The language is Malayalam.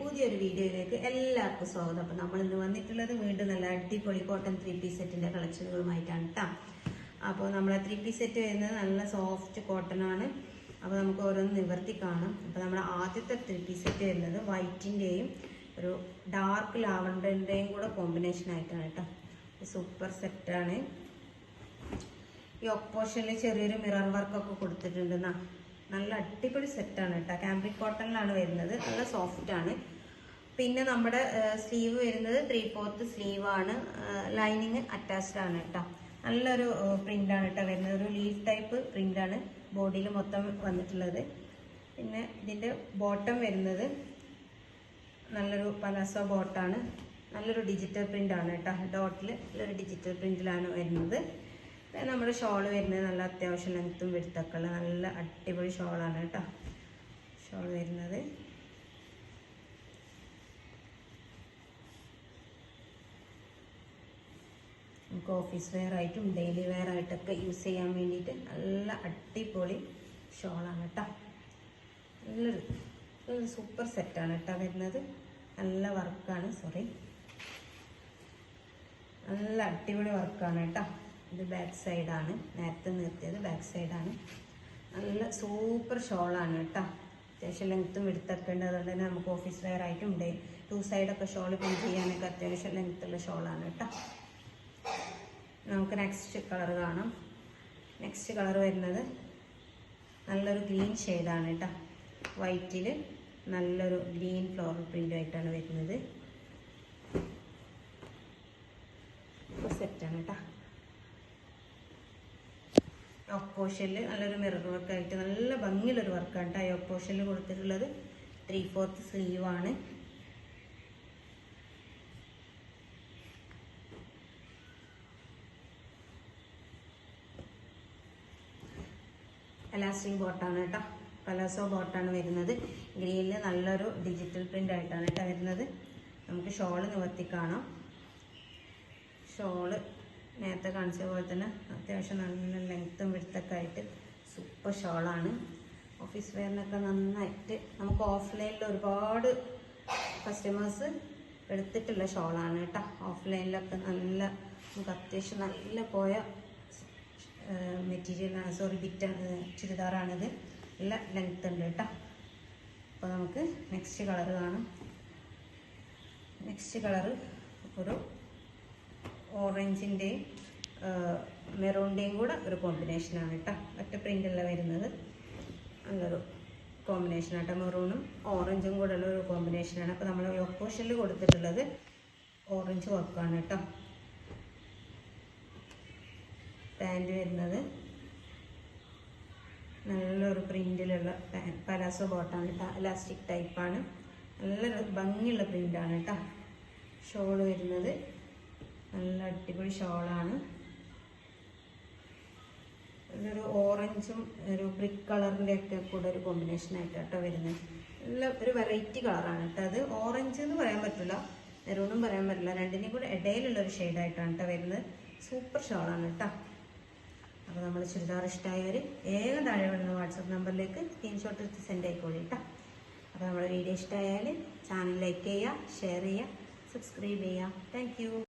പുതിയൊരു വീഡിയോയിലേക്ക് എല്ലാവർക്കും സ്വാഗതം. അപ്പം നമ്മൾ ഇന്ന് വന്നിട്ടുള്ളത് വീണ്ടും നല്ല അടിപൊളി കോട്ടൺ ത്രീ പീസ് സെറ്റിന്റെ കളക്ഷനുകളുമായിട്ടാണ് കേട്ടോ അപ്പോൾ നമ്മളെ ത്രീ പീസ് സെറ്റ് വരുന്നത് നല്ല സോഫ്റ്റ് കോട്ടൺ ആണ്. അപ്പോൾ നമുക്ക് ഓരോന്ന് നിവർത്തി കാണാം. അപ്പോൾ നമ്മുടെ ആദ്യത്തെ ത്രീ പീസ് സെറ്റ് വരുന്നത് വൈറ്റിന്റെയും ഒരു ഡാർക്ക് ലാവണ്ടറിന്റെയും കൂടെ കോമ്പിനേഷൻ ആയിട്ടാണ് കേട്ടോ സൂപ്പർ സെറ്റാണ് ഈ ഒപ്പോഷനിൽ ചെറിയൊരു മിറർ വർക്കൊക്കെ കൊടുത്തിട്ടുണ്ട്. നല്ല അടിപൊളി സെറ്റാണ് കേട്ടോ ക്യാമ്പ്രിക് കോട്ടണിലാണ് വരുന്നത്. നല്ല സോഫ്റ്റ് ആണ്. പിന്നെ നമ്മുടെ സ്ലീവ് വരുന്നത് ത്രീ ഫോർത്ത് ആണ്. ലൈനിങ് അറ്റാച്ച്ഡ് ആണ് കേട്ടോ നല്ലൊരു പ്രിന്റ് ആണ് കേട്ടോ വരുന്നത്. ഒരു ലീഫ് ടൈപ്പ് പ്രിന്റ് ആണ് ബോഡിയിൽ മൊത്തം വന്നിട്ടുള്ളത്. പിന്നെ ഇതിന്റെ ബോട്ടം വരുന്നത് നല്ലൊരു പലാസോ ബോട്ടാണ് നല്ലൊരു ഡിജിറ്റൽ പ്രിന്റ് ആണ് കേട്ടോ ഡോട്ടിൽ നല്ലൊരു ഡിജിറ്റൽ പ്രിന്റിലാണ് വരുന്നത്. നമ്മുടെ ഷോൾ വരുന്നത് നല്ല അത്യാവശ്യം ലെങ്ത്തും വെടുത്തക്കുള്ള നല്ല അടിപൊളി ഷോളാണ് കേട്ടോ. ഷോൾ വരുന്നത്. നമുക്ക് ഓഫീസ് വെയർ ആയിട്ടും ഡെയിലി വെയർ ആയിട്ടൊക്കെ യൂസ് ചെയ്യാൻ വേണ്ടിയിട്ട് നല്ല അടിപൊളി ഷോളാണ് കേട്ടോ. നല്ലൊരു നല്ലൊരു സൂപ്പർ സെറ്റാണ് കേട്ടോ വരുന്നത്. നല്ല വർക്കാണ് സോറി നല്ല അടിപൊളി വർക്കാണ് കേട്ടോ. ഇത് ബാക്ക് സൈഡാണ്. നേരത്തെ നിർത്തിയത് ബാക്ക് സൈഡാണ്. നല്ല സൂപ്പർ ഷോളാണ് കേട്ടോ. അത്യാവശ്യം ലെങ്ത്തും എടുത്തൊക്കെ ഉണ്ട്. അതുകൊണ്ട് തന്നെ നമുക്ക് ഓഫീസ് വെയർ ആയിട്ടും ഉണ്ട്. ടു സൈഡൊക്കെ ഷോൾ പിൻ ചെയ്യാനൊക്കെ അത്യാവശ്യം ലെങ്ത്തുള്ള ഷോളാണ് കേട്ടോ. നമുക്ക് നെക്സ്റ്റ് കളർ കാണാം. നെക്സ്റ്റ് കളർ വരുന്നത് നല്ലൊരു ഗ്രീൻ ഷെയ്ഡാണ് കേട്ടോ. വൈറ്റിൽ നല്ലൊരു ഗ്രീൻ ഫ്ലോറൽ പ്രിന്റ് ആയിട്ടാണ് വരുന്നത് സെറ്റാണ് കേട്ടോ ഒപ്പോഷനിൽ നല്ലൊരു മിറർ വർക്ക് ആയിട്ട് നല്ല ഭംഗിയുള്ളൊരു വർക്കാണ് കേട്ടോ ഈ ഒപ്പോഷനിൽ കൊടുത്തിട്ടുള്ളത്. ത്രീ ഫോർത്ത് ആണ്. എലാസ്റ്റിക് ബോട്ടാണ് കേട്ടോ പലാസോ ബോട്ടാണ് വരുന്നത്. ഗ്രീനിൽ നല്ലൊരു ഡിജിറ്റൽ പ്രിന്റ് ആയിട്ടാണ് കേട്ടോ വരുന്നത്. നമുക്ക് ഷോൾ നിവർത്തി കാണാം. ഷോൾ നേരത്തെ കാണിച്ച പോലെ തന്നെ അത്യാവശ്യം നല്ല ലെങ്ത്തും വിടുത്തൊക്കെ ആയിട്ട് സൂപ്പർ ഷോളാണ് ഓഫീസ് വെയറിനൊക്കെ നന്നായിട്ട് നമുക്ക് ഓഫ്ലൈനിൽ ഒരുപാട് കസ്റ്റമേഴ്സ് എടുത്തിട്ടുള്ള ഷോളാണ് കേട്ടോ. ഓഫ്ലൈനിലൊക്കെ നല്ല നമുക്ക് അത്യാവശ്യം നല്ല പോയ മെറ്റീരിയലാണ് സോറി ബിറ്റ് ചുരിദാറാണിത്. നല്ല ലെങ്ത് ഉണ്ട് കേട്ടോ. അപ്പോൾ നമുക്ക് നെക്സ്റ്റ് കളർ കാണാം. നെക്സ്റ്റ് കളറ് ഒരു ഓറഞ്ചിന്റെയും മെറൂണിന്റെയും കൂടെ ഒരു കോമ്പിനേഷനാണ് കേട്ടോ ഒറ്റ പ്രിന്റല്ല വരുന്നത്. നല്ലൊരു കോമ്പിനേഷൻ ആട്ടോ മെറൂണും ഓറഞ്ചും കൂടെ ഉള്ള ഒരു കോമ്പിനേഷനാണ് അപ്പോൾ നമ്മൾ ഒപ്പോഷനിൽ കൊടുത്തിട്ടുള്ളത് ഓറഞ്ച് വർക്കാണ് കേട്ടോ പാന്റ് വരുന്നത്. നല്ലൊരു പ്രിന്റിലുള്ള പലാസോ ബോട്ടാണ് കേട്ടോ ഇലാസ്റ്റിക് ടൈപ്പാണ് നല്ലൊരു ഭംഗിയുള്ള പ്രിന്റാണ് കേട്ടോ ഷോൾ വരുന്നത്. അടിപൊളി ഷോളാണ്. ഒരു ഓറഞ്ചും ഒരു ബ്രിക്ക് കളറിന്റെ ഒക്കെ കൂടെ ഒരു കോമ്പിനേഷൻ ആയിട്ട് കേട്ടോ വരുന്നത്. നല്ല ഒരു വെറൈറ്റി കളറാണ് കേട്ടോ അത്. ഓറഞ്ച് എന്ന് പറയാൻ പറ്റില്ല. മെറൂണും പറയാൻ പറ്റില്ല. രണ്ടിനെയും കൂടെ ഇടയിലുള്ള ഒരു ഷെയ്ഡായിട്ടാണ് കേട്ടോ വരുന്നത്. സൂപ്പർ ഷോളാണ് കേട്ടോ. അപ്പോൾ നമ്മൾ ചുരിദാർ ഇഷ്ടമായവർ ഏകം താഴെ വരുന്ന വാട്സപ്പ് നമ്പറിലേക്ക് സ്ക്രീൻഷോട്ട് എടുത്ത് സെൻഡ് ആയിക്കോളി കേട്ടോ. അപ്പോൾ നമ്മുടെ വീഡിയോ ഇഷ്ടമായാൽ ചാനൽ ലൈക്ക് ചെയ്യുക ഷെയർ ചെയ്യുക സബ്സ്ക്രൈബ് ചെയ്യുക. താങ്ക്